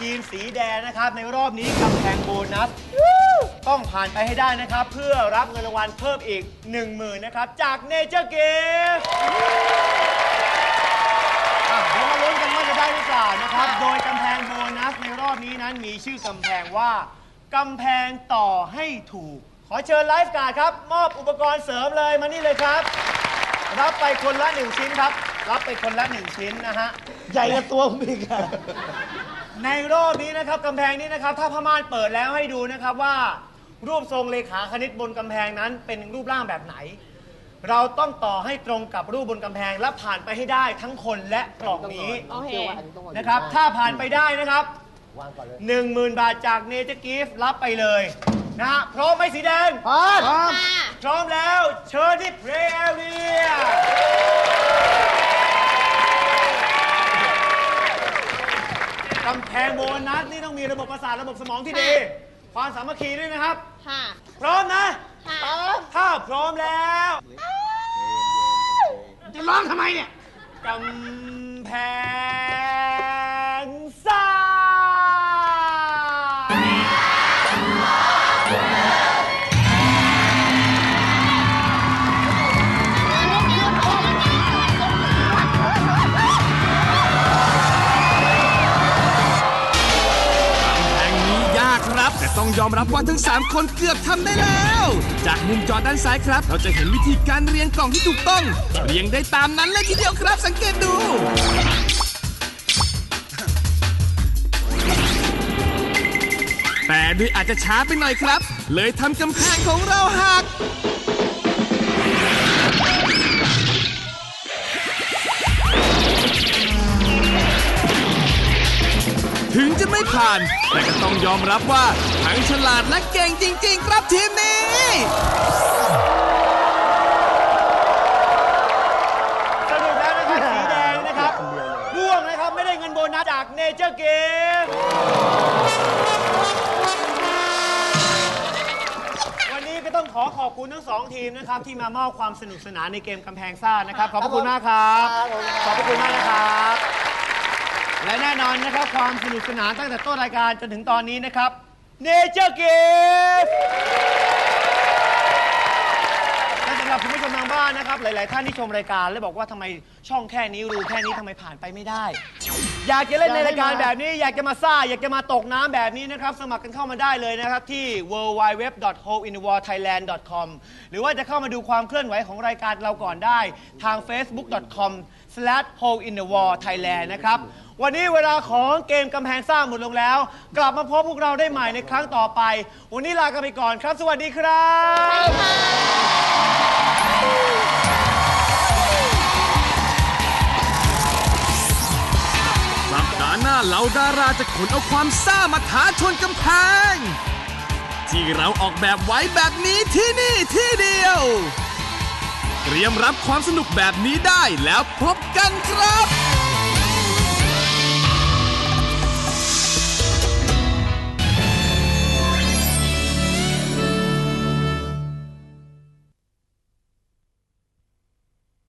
ทีมสีแดงนะครับ ในรอบนี้กำแพงโบนัส ต้องผ่านไปให้ได้นะครับ เพื่อรับเงินรางวัลเพิ่มอีก 10,000นะครับ จากเนเจอร์เกมเดี๋ยวมาลุ้นกันว่าจะได้หรือเปล่านะครับ โดยกำแพงโบนัสในรอบนี้นั้นมีชื่อกำแพงว่ากำแพงต่อให้ถูก ขอเชิญไลฟ์การ์ดครับ มอบอุปกรณ์เสริมเลยมานี่เลยครับ รับไปคนละหนึ่งชิ้นครับ รับไปคนละหนึ่งชิ้นนะฮะ ใหญ่กับตัวผมอีกอะ ในรอบนี้นะครับกำแพงนี้นะครับ ถ้าพม่านเปิดแล้วให้ดูนะครับว่า รูปทรงเลขาคณิตบนกำแพงนั้นเป็นรูปร่างแบบไหน เราต้องต่อให้ตรงกับรูปบนกำแพงและผ่านไปให้ได้ทั้งคนและกล่องนี้โอเคชื่ว่าอันนี้ต้องวางนะครับ ถ้าผ่านไปได้นะครับ วางก่อนเลย 10,000 บาทจากเนเจอร์กิฟต์รับไปเลยนะฮะพร้อมไหมสีแดง พร้อมค่ะพร้อมแล้วเชิญที่เพลย์ำแพงโบนัสนี่ต้องมีระบบประสาทระบบสมองที่ดี ความสามัคคีด้วยนะครับ ค่ะ พร้อมนะค่ะ ถ้าพร้อมแล้ว จะร้องทำไมเนี่ยกำแพง ต้องยอมรับว่าทั้ง 3 คนเกือบทำได้แล้ว จากมุมจอด้านซ้ายครับ เราจะเห็นวิธีการเรียงกล่องที่ถูกต้อง เรียงได้ตามนั้นเลยทีเดียวครับ สังเกตดู แต่ด้วยอาจจะช้าไปหน่อยครับ เลยทำกำแพงของเราหัก ไม่ผ่าน แต่ก็ต้องยอมรับว่าทั้งฉลาดและเก่งจริง ๆ ครับทีมนี้สรุปแล้วนะครับสีแดงนะครับม่วงนะครับไม่ได้เงินโบนัสจากเนเจอร์เกมวันนี้ก็ต้องขอขอบคุณทั้งสองทีมนะครับ ที่มามอบความสนุกสนานในเกมกำแพงซ่านะครับ ขอบพระคุณมากครับครับผมขอบพระคุณมากนะครับ และแน่นอนนะครับความสนุกสนานตั้งแต่ต้นรายการจนถึงตอนนี้นะครับเนเจอร์เกมและสำหรับคุณผู้ชมทางบ้านนะครับ หลาย ๆ ท่านที่ชมรายการ แล้วบอกว่าทำไมช่องแค่นี้รูแค่นี้ทำไมผ่านไปไม่ได้ อยากจะเล่นในรายการแบบนี้ อยากจะมาซ่า อยากจะมาตกน้ำแบบนี้นะครับ สมัครกันเข้ามาได้เลยนะครับ ที่ www.holeinthewarthailand.com หรือว่าจะเข้ามาดูความเคลื่อนไหวของรายการเราก่อนได้ ทาง facebook.com slash hole in the wall thailand นะครับ วันนี้เวลาของเกมกำแพงซ่าหมดลงแล้ว กลับมาพบพวกเราได้ใหม่ในครั้งต่อไป วันนี้ลากันไปก่อนครับ สวัสดีครับ เหล่าดาราจะขนเอาความซ่ามาท้าชนกำแพง ที่เราออกแบบไว้แบบนี้ที่นี่ที่เดียว เตรียมรับความสนุกแบบนี้ได้แล้วพบกันครับ